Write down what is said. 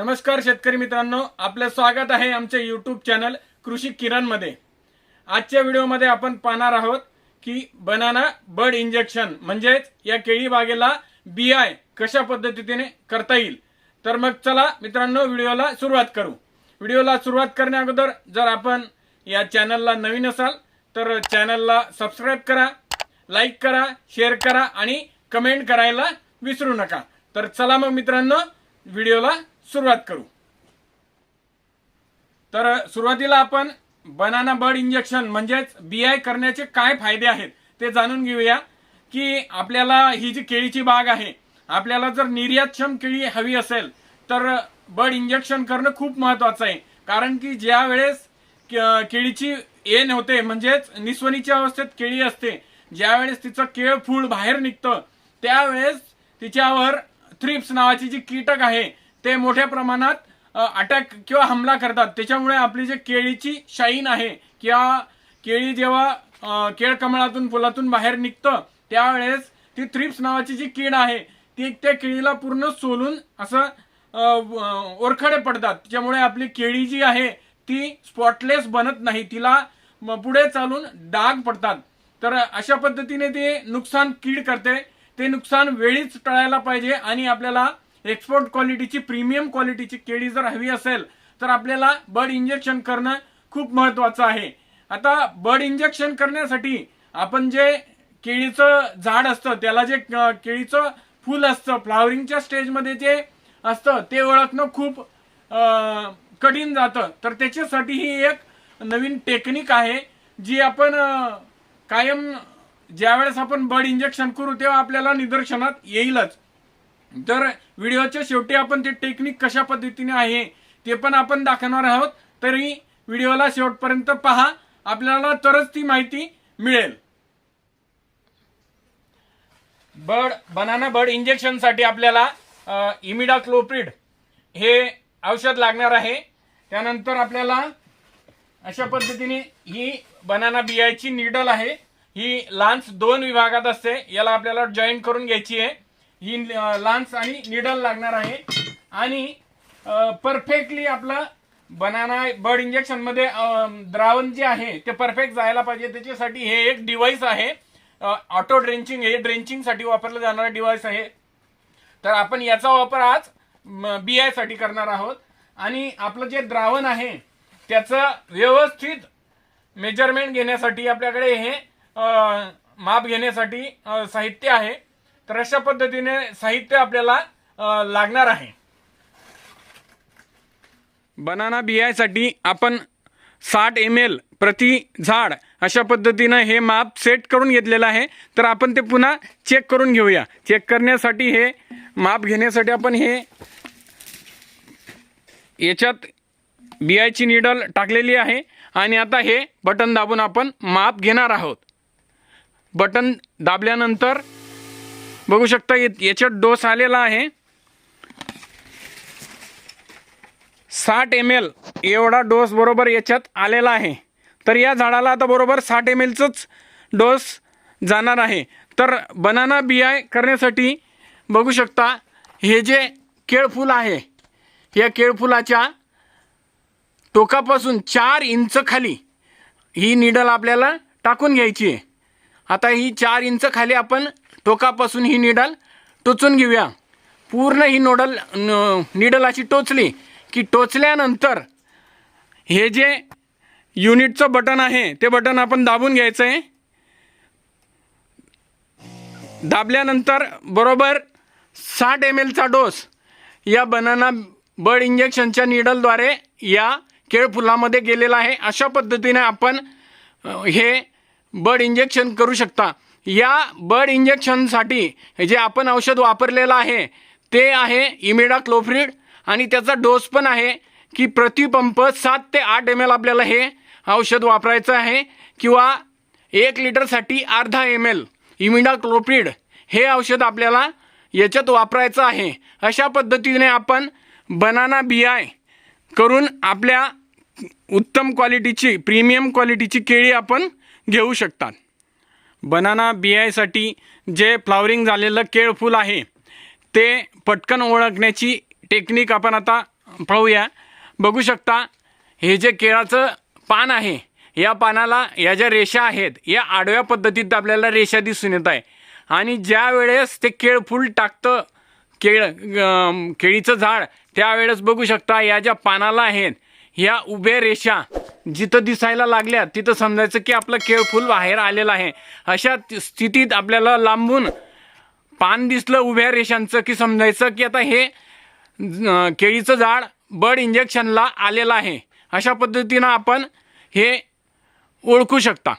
नमस्कार शेतकरी मित्रांनो आपलं स्वागत आहे आमच्या यूट्यूब चॅनल कृषी किरणमध्ये. आजच्या व्हिडिओमध्ये आपण पाहणार आहोत की बनाना बर्ड इंजेक्शन म्हणजेच या केळी बागेला बियाय कशा पद्धतीने करता येईल. तर मग चला मित्रांनो व्हिडिओला सुरुवात करू. व्हिडिओला सुरुवात करण्या अगोदर जर आपण या चॅनलला नवीन असाल तर चॅनलला सबस्क्राईब करा लाईक करा शेअर करा आणि कमेंट करायला विसरू नका. तर चला मग मित्रांनो व्हिडिओला सुरुवात करू. तर सुरुवातीला आपण बनाना बर्ड इंजेक्शन म्हणजेच बीआय करण्याचे काय फायदे आहेत ते जाणून घेऊया की आपल्याला ही जी केळीची बाग आहे आपल्याला जर निर्यातक्षम केळी हवी असेल तर बर्ड इंजेक्शन करणं खूप महत्वाचं आहे. कारण की ज्या वेळेस केळीची एन होते म्हणजेच निस्वनीच्या अवस्थेत केळी असते ज्यावेळेस तिचं केळ फूड बाहेर निघतं त्यावेळेस तिच्यावर थ्रिप्स नावाची जी कीटक आहे ते मोठ्या प्रमाणात अटॅक किंवा हमला करतात. त्याच्यामुळे आपली जे केळीची शाईन आहे किंवा केळी जेव्हा केळ कमळातून फुलातून बाहेर निघतं त्यावेळेस ती थ्रिप्स नावाची जी कीड आहे ती त्या केळीला पूर्ण सोलून असं ओरखडे पडतात. त्याच्यामुळे आपली केळी जी आहे ती स्पॉटलेस बनत नाही. तिला पुढे चालून डाग पडतात. तर अशा पद्धतीने ते नुकसान कीड करते. ते नुकसान वेळीच टळायला पाहिजे आणि आपल्याला एक्सपोर्ट क्वालिटीची प्रीमियम क्वालिटीची केळी जर हवी असेल तर आपल्याला बर्ड इंजेक्शन करणं खूप महत्वाचं आहे. आता बर्ड इंजेक्शन करण्यासाठी आपण जे केळीचं झाड असतं त्याला जे केळीचं फूल असतं फ्लावरिंगच्या स्टेजमध्ये जे असतं ते ओळखणं खूप कठीण जातं. तर त्याच्यासाठी ही एक नवीन टेक्निक आहे जी आपण कायम ज्यावेळेस आपण बर्ड इंजेक्शन करू तेव्हा आपल्याला निदर्शनात येईलच. तर व्हिडिओच्या शेवटी आपण ते टेक्निक कशा पद्धतीने आहे ते पण आपण दाखवणार आहोत. तरी व्हिडिओला शेवटपर्यंत पहा. आपल्याला तरच ती माहिती मिळेल. बर्ड बनाना बर्ड इंजेक्शनसाठी आपल्याला इमिडा क्लोप्रिड हे औषध लागणार आहे. त्यानंतर आपल्याला अशा पद्धतीने ही बनाना बियाची निडल आहे. ही लान्स दोन विभागात असते. याला आपल्याला जॉईन करून घ्यायची आहे. ही लान्स आणि निडल लागणार आहे. आणि परफेक्टली आपला बनाना बर्ड इंजेक्शनमध्ये द्रावण जे आहे ते परफेक्ट जायला पाहिजे. त्याच्यासाठी हे एक डिव्हाइस आहे. ऑटो ड्रेंचिंग हे ड्रेंचिंगसाठी वापरलं जाणारा डिव्हाइस आहे. तर आपण याचा वापर आज बीआयसाठी करणार आहोत. आणि आपलं जे द्रावण आहे त्याचं व्यवस्थित मेजरमेंट घेण्यासाठी आपल्याकडे हे माप घेण्यासाठी साहित्य आहे. तर अशा पद्धतीने साहित्य आपल्याला लागणार आहे. बनाना बियासाठी आपण साठ एम एल प्रति झाड अशा पद्धतीनं हे माप सेट करून घेतलेलं आहे. तर आपण ते पुन्हा चेक करून घेऊया. चेक करण्यासाठी हे माप घेण्यासाठी आपण हे याच्यात बियाची निडल टाकलेली आहे. आणि आता हे बटन दाबून आपण माप घेणार आहोत. बटन दाबल्यानंतर बघू शकता याच्यात डोस आलेला आहे. साठ एम एल एवढा डोस बरोबर याच्यात आलेला आहे. तर या झाडाला आता बरोबर साठ एम एलचंच डोस जाणार आहे. तर बनाना बियाय करण्यासाठी बघू शकता हे जे केळफूल आहे या केळफुलाच्या टोकापासून चार इंच खाली ही निडल आपल्याला टाकून घ्यायची आहे. आता ही चार इंच खाली आपण टोकापासून ही निडल टोचून घेऊया. पूर्ण ही नोडल न- निडल अशी टोचली की टोचल्यानंतर हे जे युनिटचं बटन आहे ते बटन आपण दाबून घ्यायचं आहे दाबल्यानंतर बरोबर साठ एम एलचा डोस या बनाना बर्ड इंजेक्शनच्या निडलद्वारे या केळफुलामध्ये गेलेला आहे. अशा पद्धतीने आपण हे बर्ड इंजेक्शन करू शकता. या बर्ड इंजेक्शनसाठी जे आपण औषध वापरलेलं आहे ते आहे इमिडा क्लोफ्रिड आणि त्याचा डोस पण आहे की प्रतिपंप सात ते आठ एम एल आपल्याला हे औषध वापरायचं आहे किंवा एक लिटरसाठी अर्धा एम एल इमिडा क्लोप्रिड हे औषध आपल्याला याच्यात वापरायचं आहे. अशा पद्धतीने आपण बनाना बियाय करून आपल्या उत्तम क्वालिटीची प्रीमियम क्वालिटीची केळी आपण घेऊ शकतात. बनाना बियायसाठी जे फ्लावरिंग झालेलं केळफूल आहे ते पटकन ओळखण्याची टेक्निक आपण आता पाहूया. बघू शकता हे जे केळाचं पान आहे या पानाला या ज्या रेषा आहेत या आडव्या पद्धतीत आपल्याला रेषा दिसून येत आहे. आणि ज्या वेळेस ते केळ फुल टाकतं केळ केळीचं झाड त्यावेळेस बघू शकता या ज्या पानाला आहेत ह्या उभ्या रेषा जिथं दिसायला लागल्या तिथं समजायचं की आपलं केळ फुल बाहेर आलेलं आहे. अशा स्थितीत आपल्याला लांबून पान दिसलं उभ्या रेषांचं की समजायचं की आता हे केळीचं झाड बड इंजेक्शनला आलेलं आहे. अशा पद्धतीनं आपण हे ओळखू शकता.